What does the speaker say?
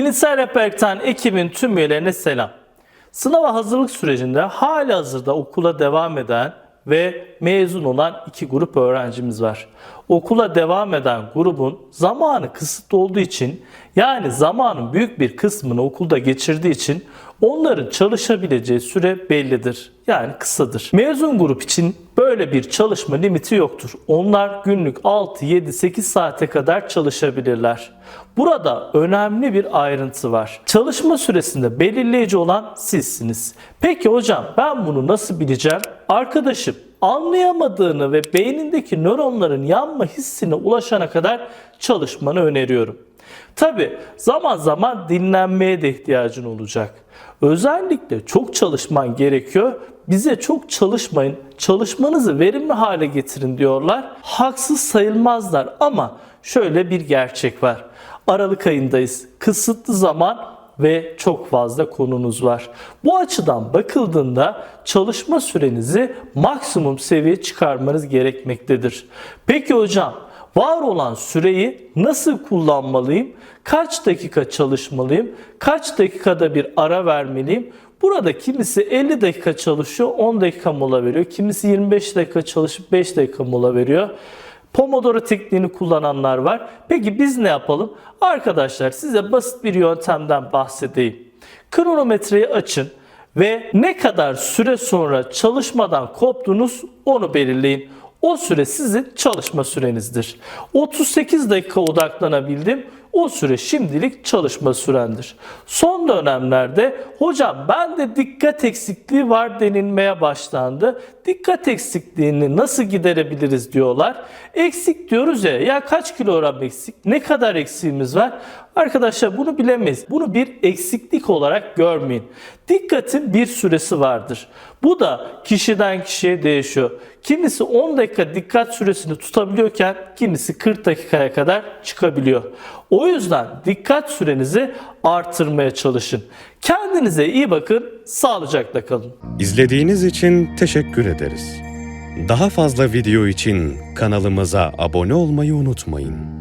Bilimsel Rehberlikten ekibin tüm üyelerine selam. Sınava hazırlık sürecinde hali hazırda okula devam eden ve mezun olan iki grup öğrencimiz var. Okula devam eden grubun zamanı kısıtlı olduğu için yani zamanın büyük bir kısmını okulda geçirdiği için onların çalışabileceği süre bellidir. Yani kısadır. Mezun grup için böyle bir çalışma limiti yoktur. Onlar günlük 6, 7, 8 saate kadar çalışabilirler. Burada önemli bir ayrıntı var. Çalışma süresinde belirleyici olan sizsiniz. Peki hocam ben bunu nasıl bileceğim? Arkadaşım anlayamadığını ve beynindeki nöronların yanma hissine ulaşana kadar çalışmanı öneriyorum. Tabi zaman zaman dinlenmeye de ihtiyacın olacak. Özellikle çok çalışman gerekiyor. Bize çok çalışmayın, çalışmanızı verimli hale getirin diyorlar. Haksız sayılmazlar ama şöyle bir gerçek var. Aralık ayındayız. Kısıtlı zaman ve çok fazla konunuz var. Bu açıdan bakıldığında çalışma sürenizi maksimum seviyeye çıkarmanız gerekmektedir. Peki hocam var olan süreyi nasıl kullanmalıyım? Kaç dakika çalışmalıyım? Kaç dakikada bir ara vermeliyim? Burada kimisi 50 dakika çalışıyor, 10 dakika mola veriyor. Kimisi 25 dakika çalışıp 5 dakika mola veriyor. Pomodoro tekniğini kullananlar var. Peki biz ne yapalım? Arkadaşlar size basit bir yöntemden bahsedeyim. Kronometreyi açın ve ne kadar süre sonra çalışmadan koptunuz onu belirleyin. O süre sizin çalışma sürenizdir. 38 dakika odaklanabildim. O süre şimdilik çalışma sürendir. Son dönemlerde hocam bende dikkat eksikliği var denilmeye başlandı. Dikkat eksikliğini nasıl giderebiliriz diyorlar. Eksik diyoruz ya ya kaç kilogram eksik ne kadar eksiğimiz var? Arkadaşlar bunu bilemeyiz. Bunu bir eksiklik olarak görmeyin. Dikkatin bir süresi vardır. Bu da kişiden kişiye değişiyor. Kimisi 10 dakika dikkat süresini tutabiliyorken kimisi 40 dakikaya kadar çıkabiliyor. O yüzden dikkat sürenizi artırmaya çalışın. Kendinize iyi bakın, sağlıcakla kalın. İzlediğiniz için teşekkür ederiz. Daha fazla video için kanalımıza abone olmayı unutmayın.